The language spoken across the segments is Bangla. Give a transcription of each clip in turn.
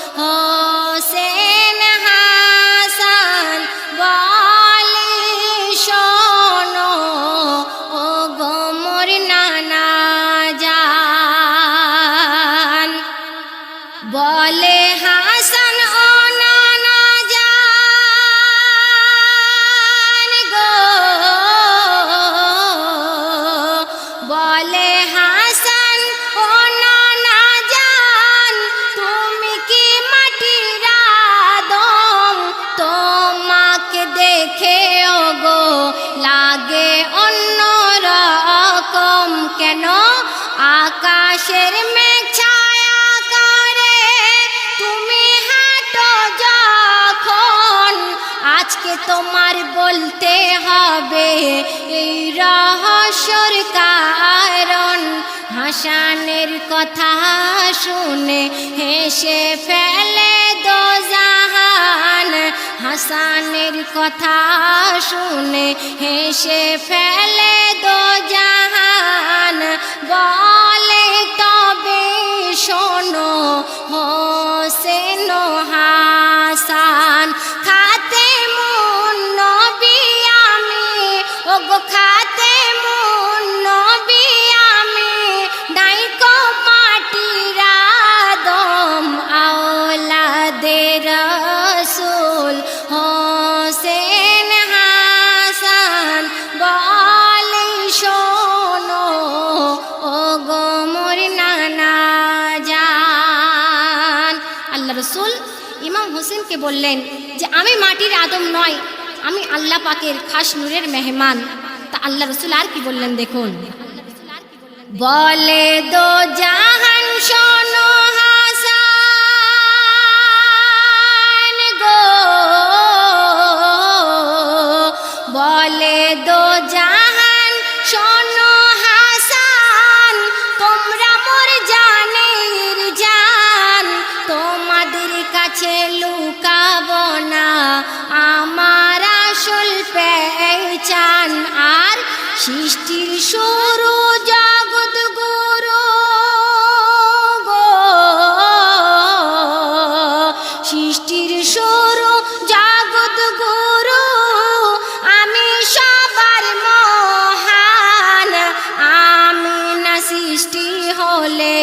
Oh. তোমার বলতে হবে, এই রহস্যর কারণ। হাসানের কথা শুনে হেসে ফেলে দোজাহান। হাসানের কথা শুনে হেসে ফেলে দোজাহান। বলে তবে শোনো, হোসেন হাসান। বললেন যে, আমি মাটির আদম নয়, আমি আল্লাহ পাকের খাস নূরের মেহমান। তা আল্লাহ রসুল আর কি বললেন দেখুন? বলে দো জাহান শোনো হাসান গো। বলে দো জাহান শোনো সৃষ্টির শুরু জগৎ গুরু সৃষ্টির শুরু জগৎ গুরু, আমি সবার মহান। আমি না সৃষ্টি হলে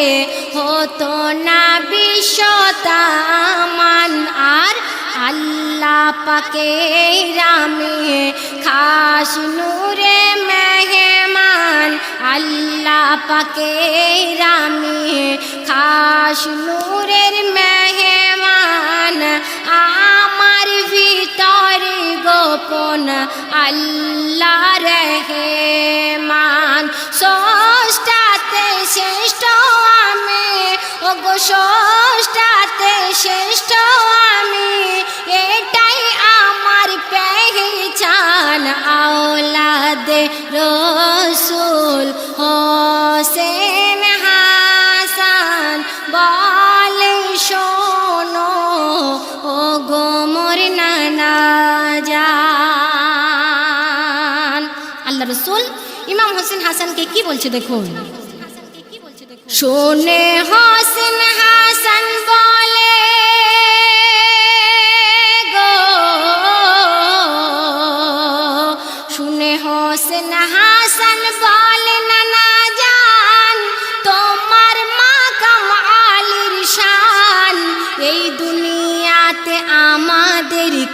হতো না বিশ্বতামান পাকে রামে, খাস নূরে মেহমান। আল্লাহ পাকে রামে, খাস নূরের মেহমান। আমার ভিতরে গোপন আল্লাহ রহমান। ষষ্ঠাতে শ্রেষ্ঠ আমি ও গো ষষ্ঠাতে শ্রেষ্ঠ রসুল হোসেন হাসান বলে শোনো ও গো মোর নানা জান। আল্লাহ রসুল ইমাম হোসেন হাসানকে কি বলছে দেখুন? শোনে হোসেন হাসান বলে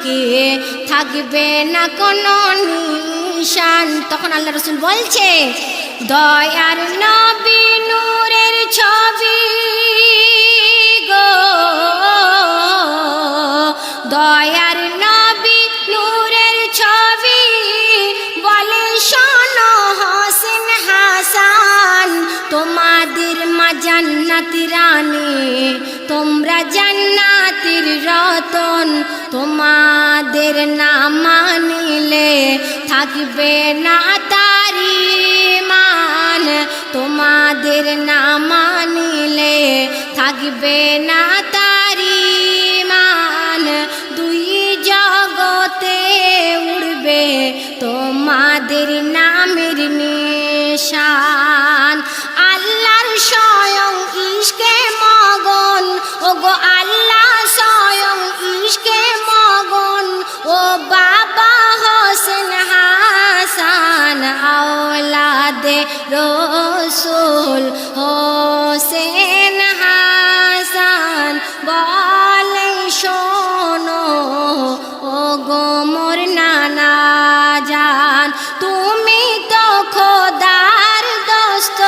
আমাদেরকে থাকবে না কোনো নিশান। তখন আল্লাহ রসুল বলছে, দয়ার নবী নূরের ছবি গো। দয়ার নবী নূরের ছবি বলে শোনো হোসেন হাসান। তোমাদের মা জান্নাত রানী, তোমরা জান্নাতের রতন তোমাদের না মানিলে থাকবে না তারি মান। তোমাদের না মানিলে থাকবে না তারি মান। দুই জগতে উড়বে তোমাদের নামের নিশান রসুল হোসেন হাসান বলে শোনো ও গোমর নানা যান তুমি তো খোদার দোস্ত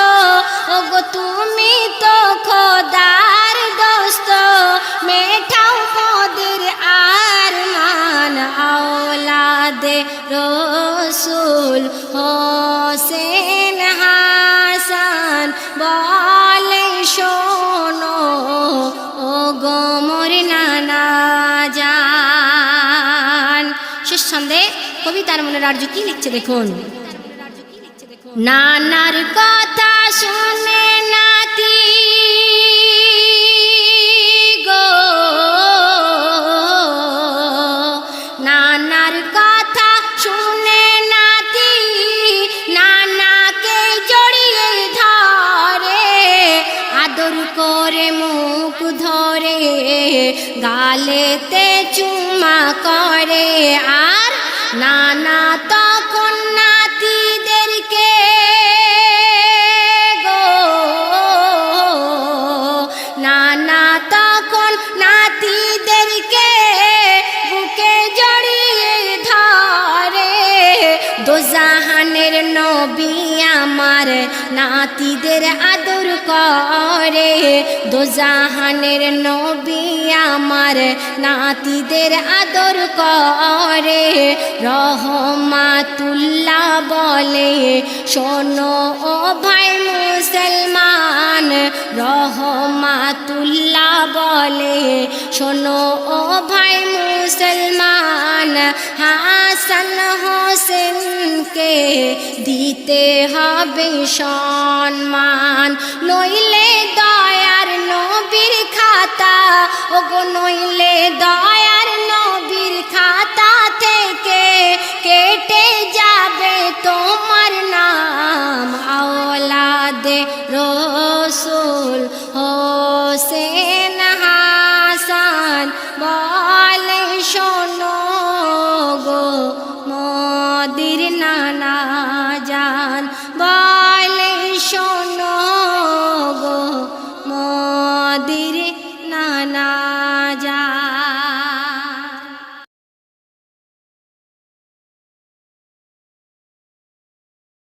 ও গো তুমি তো খোদার দোস্ত, মেঠাও মোদের আর মান, আওলাদে রসুল হো হাসান কবিতার মনে আর্য কি লিখছে দেখুন। নানার কথা শুনে নাতি গো, নানার কথা শুনে নাতি নানাকে জড়িয়ে ধরে, আদর করে মুখ ধরে, গালেতে চুমা করে আর নানা তখন নাতিদেরকে গো। নানা তখন নাতিদেরকে বুকে জড়িয়ে ধরে। দোজাহানের নবী আমার নাতিদের আদর করে। দোজাহানের নবী আমার নাতিদের আদর করে, রহমাতুল্লাহ বলে, শোনো ও ভাই মুসলমান, রহমাতুল্লাহ বলে, শোনো ও ভাই মুসলমান, হাসান হোসেনকে দিতে হবে সম্মান। নইলে দয়ার নবীর খাতা, ওগো নইলে দয়ার নবীর खाता थे के केट